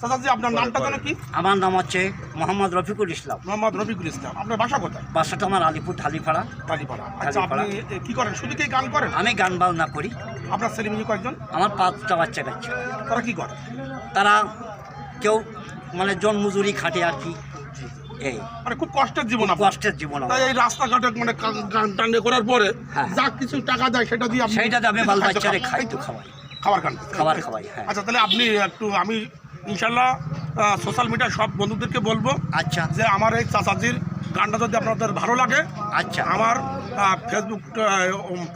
চাচাজি আপনার নামটা যেন কি? আমার নাম হচ্ছে মোহাম্মদ রফিকুল ইসলাম। মোহাম্মদ রফিকুল ইসলাম। আপনার বাসা কোথায়? বাসাটা আমার আলিপুর ঢালিপাড়া। কালীপাড়া আচ্ছা আপনি কি করেন? শুধু কি গান করেন? আমি গান বাজনা করি। আপনার ছেলে মেয়ে কয়েকজন? আমার পাঁচটা বাচ্চা কাচ্চা। তারা কি করে? তারা কেউ মানে জন্মজুরি খাটে আর কি। এই। মানে খুব কষ্টের জীবন কষ্টের জীবন তাই এই রাস্তাঘাটে মানে করার পরে হ্যাঁ। যা কিছু টাকা দেয় সেটা দিয়ে আপনি সেইটাতে আমি বাল বাচ্চারে খাই তো খাওয়াই। খাবার খান। খাবার খাওয়াই হ্যাঁ। আচ্ছা তাহলে আপনি একটু আমি ইনশাল্লাহ সোশ্যাল মিডিয়ায় সব বন্ধুদেরকে বলব আচ্ছা। যে আমার এই চাচাজির গানটা যদি আপনাদের ভালো লাগে আচ্ছা। আমার ফেসবুক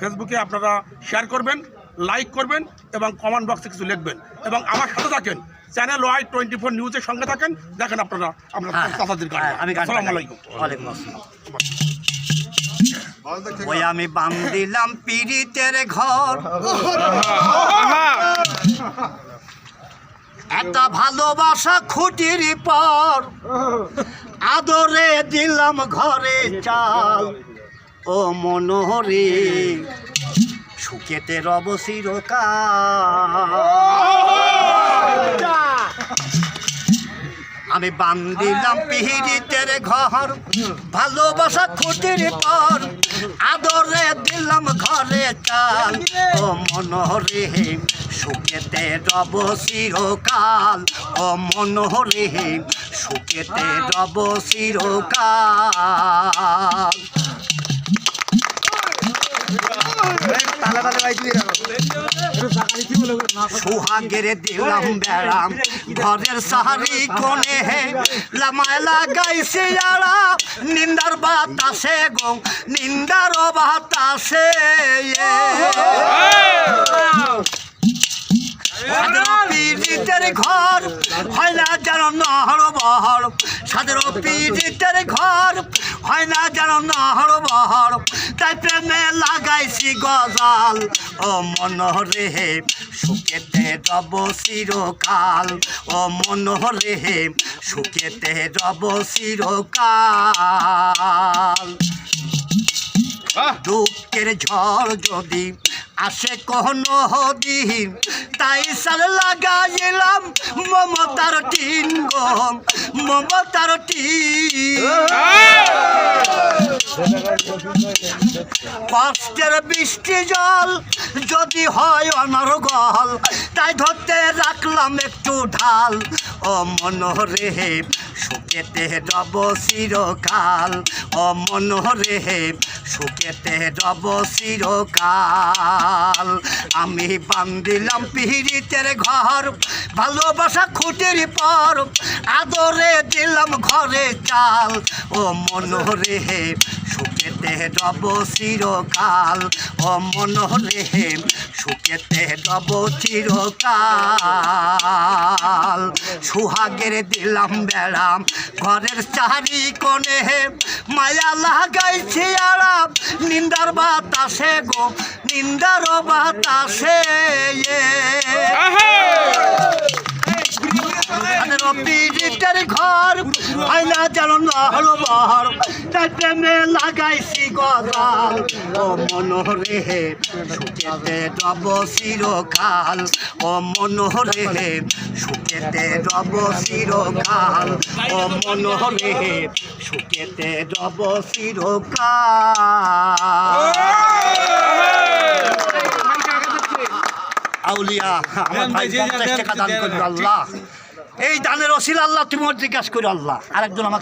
ফেসবুকে আপনারা শেয়ার করবেন লাইক করবেন এবং কমেন্ট বক্সে কিছু লিখবেন। এবং আমার সাথে থাকেন চ্যানেল ওয়াই টোয়েন্টি ফোর নিউজের সঙ্গে থাকেন দেখেন আপনারা আপনার হ্যাঁ চাচাজির গান হ্যাঁ, আমি গান আসসালামু আলাইকুম। ওয়ালাইকুম আসসালাম। ওই আমি বান্দিলাম পিরিতের ঘর। একটা ভালোবাসা খুঁটির পর আদরে দিলাম ঘরে চাল। ও মনোহরে, সুখেতে রব আমি বান্দিলাম পিহিরিতের ঘর, ভালোবাসা খুঁটির পর আদরে দিলাম ঘরে চাল। ও মনোহরে সুখেতে রব চিরকাল। ও মনোহরে সুখেতে রব চিরকাল। সুহাগের দিলাম বেড়াম ঘরের সাহারি কোণে লামায় লাগাইছে আড়া নিন্দার বাতাসে গো, নিন্দার বাতাসে ঘর হয় না যেন নহর বহর। সাদের পীড়িতের ঘর। হয় না যেন নহর বহর তাই প্রেমে লাগাইছি গজাল। ও মনোহরে সুখেতে রব চিরকাল। ও মনোহরে সুখেতে রব চিরকাল। দুঃখের ঝড় যদি আসে কোনো দিন তাই সাল লাগাইলাম মমতার টিন গো, মমতার কষ্টের বৃষ্টি জল যদি হয় অনর্গল তাই ধরতে রাখলাম একটু ঢাল। ও মনোহরে সুখেতে রব চিরকাল। ও মনোহরে সুখেতে রব চিরকাল। আমি বান্দিলাম পিহিরিতের ঘর, ভালোবাসা খুঁটির পর। আদরে দিলাম ঘরে চাল। ও মনোরে সুখেতে রব চিরকাল। ও মনোরে সুখেতে রব চিরকাল। সুহাগের দিলাম বেড়াম ঘরের চারি কোণে মায়া লাগাইছি আরাম। নিন্দার বাতাসে গো, নিন্দার বাতাসে পীড়িতের ঘর। হয় না যেন নহর বহর তাই প্রেমে লাগাইছি গজাল। ও মনোহরে হে সুখেতে রব চিরকাল। ও মনোহরে হে সুখেতে রব চিরকাল। ও মনোহরে হে সুখেতে রব চিরকাল। আউলিয়া আমার ভাই পঞ্চাশ টাকা দান করবে আল্লাহ। এই দানের অসিল আল্লাহ তুমি জিজ্ঞাসা করো আল্লাহ। আরেকজন আমাকে